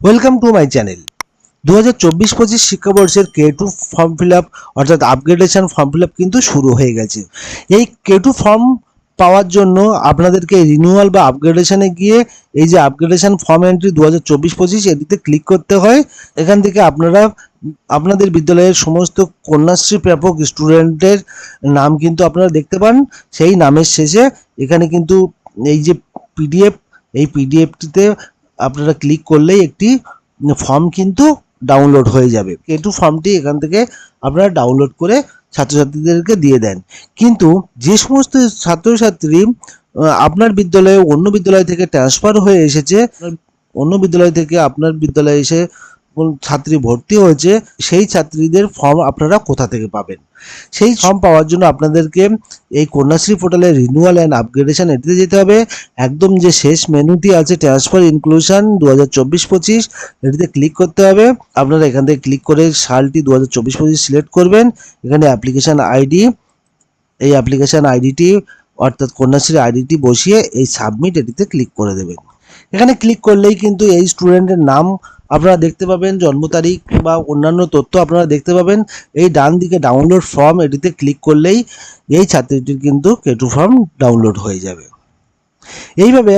Welcome to my channel দু হাজার চব্বিশ পঁচিশ শিক্ষাবর্ষের K two form fill up অর্থাৎ আপগ্রেডেশন ফর্ম ফিল আপ কিন্তু শুরু হয়ে গেছে। এই কে টু ফর্ম পাওয়ার জন্য আপনাদেরকে রিনিউয়াল বা আপগ্রেডেশনে গিয়ে এই যে আপগ্রেডেশন ফর্ম এন্ট্রি দু হাজার চব্বিশ পঁচিশ এটিতে ক্লিক করতে হয়। এখান থেকে আপনারা, আপনাদের বিদ্যালয়ের সমস্ত কন্যাশ্রী প্রাপক স্টুডেন্টের নাম কিন্তু আপনারা দেখতে পান। সেই নামের শেষে এখানে কিন্তু এই যে পিডিএফ এই পিডিএফটিতে আপনারা ক্লিক করলেই একটি ফর্ম কিন্তু ডাউনলোড হয়ে যাবে। একটু ফর্মটি এখান থেকে আপনারা ডাউনলোড করে ছাত্রছাত্রীদেরকে দিয়ে দেন। কিন্তু যে সমস্ত ছাত্রছাত্রী আপনার বিদ্যালয়ে অন্য বিদ্যালয় থেকে ট্রান্সফার হয়ে এসেছে, অন্য বিদ্যালয় থেকে আপনার বিদ্যালয়ে এসে ছাত্রী ভর্তি হয়েছে, সেই ছাত্রীদের ফর্ম আপনারা কোথা থেকে পাবেন? সেই ফর্ম পাওয়ার জন্য আপনাদেরকে এই কন্যাশ্রী পোর্টালে রিনিউয়াল অ্যান্ড আপগ্রেডেশন এটিতে যেতে হবে। একদম যে শেষ মেনুটি আছে ট্রান্সফার ইনক্লুশন দু হাজার চব্বিশ পঁচিশ, এটিতে ক্লিক করতে হবে। আপনারা এখান থেকে ক্লিক করে সালটি দু হাজার চব্বিশ পঁচিশ সিলেক্ট করবেন। এখানে অ্যাপ্লিকেশন আইডি এই অ্যাপ্লিকেশন আইডিটি অর্থাৎ কন্যাশ্রী আইডিটি বসিয়ে এই সাবমিট এটিতে ক্লিক করে দেবেন। এখানে ক্লিক করলেই কিন্তু এই স্টুডেন্টের নাম আপনারা দেখতে পাবেন জন্ম তারিখ বা অন্যান্য তথ্য আপনারা দেখতে পাবেন। এই ডান দিকে ডাউনলোড ফর্ম এটিতে ক্লিক করলেই এই ছাত্রীটির কিন্তু কেটু ফর্ম ডাউনলোড হয়ে যাবে। এইভাবে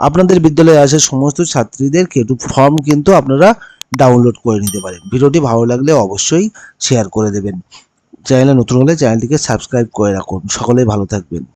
আপনাদের বিদ্যালয়ে আসে সমস্ত ছাত্রীদের কেটু ফর্ম কিন্তু আপনারা ডাউনলোড করে নিতে পারেন। ভিডিওটি ভালো লাগলে অবশ্যই শেয়ার করে দেবেন। চ্যানেলে নতুন হলে চ্যানেলটিকে সাবস্ক্রাইব করে রাখুন। সকলেই ভালো থাকবেন।